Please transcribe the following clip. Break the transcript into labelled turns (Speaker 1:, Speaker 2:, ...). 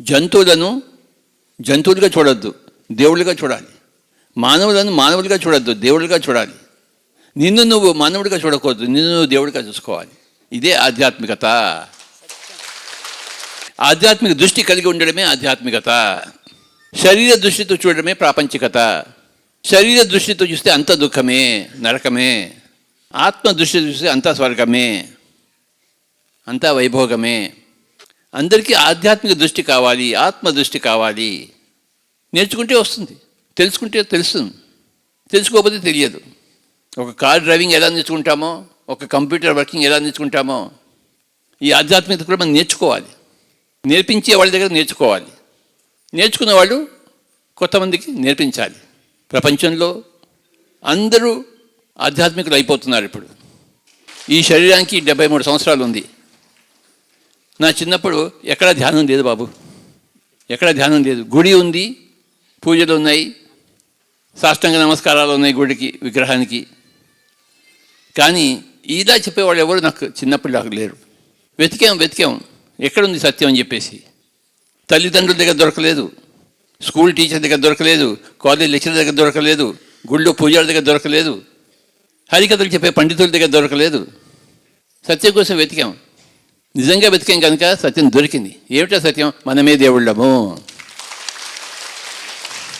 Speaker 1: జంతువులను జంతువులుగా చూడొద్దు దేవుళ్ళుగా చూడాలి. మానవులను మానవులుగా చూడొద్దు దేవుళ్ళుగా చూడాలి. నిన్ను నువ్వు మానవుడిగా చూడకూడదు నిన్ను నువ్వు దేవుడిగా చూసుకోవాలి. ఇదే ఆధ్యాత్మికత. ఆధ్యాత్మిక దృష్టి కలిగి ఉండడమే ఆధ్యాత్మికత. శరీర దృష్టితో చూడడమే ప్రాపంచికత. శరీర దృష్టితో చూస్తే అంత దుఃఖమే నరకమే. ఆత్మ దృష్టితో చూస్తే అంత స్వర్గమే. అంతా వైభోగమే. అందరికీ ఆధ్యాత్మిక దృష్టి కావాలి ఆత్మ దృష్టి కావాలి. నేర్చుకుంటే వస్తుంది. తెలుసుకుంటే తెలుస్తుంది. తెలుసుకోకపోతే తెలియదు. ఒక కార్ డ్రైవింగ్ ఎలా నేర్చుకుంటామో ఒక కంప్యూటర్ వర్కింగ్ ఎలా నేర్చుకుంటామో ఈ ఆధ్యాత్మికత కూడా మనం నేర్చుకోవాలి. నేర్పించే వాళ్ళ దగ్గర నేర్చుకోవాలి. నేర్చుకున్న వాళ్ళు కొంతమందికి నేర్పించాలి. ప్రపంచంలో అందరూ ఆధ్యాత్మికులు అయిపోతున్నారు ఇప్పుడు. ఈ శరీరానికి డెబ్బై మూడు సంవత్సరాలు ఉంది. నా చిన్నప్పుడు ఎక్కడా ధ్యానం లేదు బాబు. ఎక్కడా ధ్యానం లేదు. గుడి ఉంది పూజలు ఉన్నాయి సాష్టంగ నమస్కారాలు ఉన్నాయి గుడికి విగ్రహానికి. కానీ ఇలా చెప్పేవాళ్ళు ఎవరు నాకు చిన్నప్పుడు నాకు లేరు. వెతికాం వెతికాం. ఎక్కడుంది సత్యం అని చెప్పేసి. తల్లిదండ్రుల దగ్గర దొరకలేదు. స్కూల్ టీచర్ దగ్గర దొరకలేదు. కాలేజ్ లెక్చర్ దగ్గర దొరకలేదు. గుళ్ళో పూజారి దగ్గర దొరకలేదు. హరికథలు చెప్పే పండితుల దగ్గర దొరకలేదు. సత్యం కోసం వెతికాం. నిజంగా వెతికాం కనుక సత్యం దొరికింది. ఏమిటా సత్యం? మనమే దేవుళ్ళము.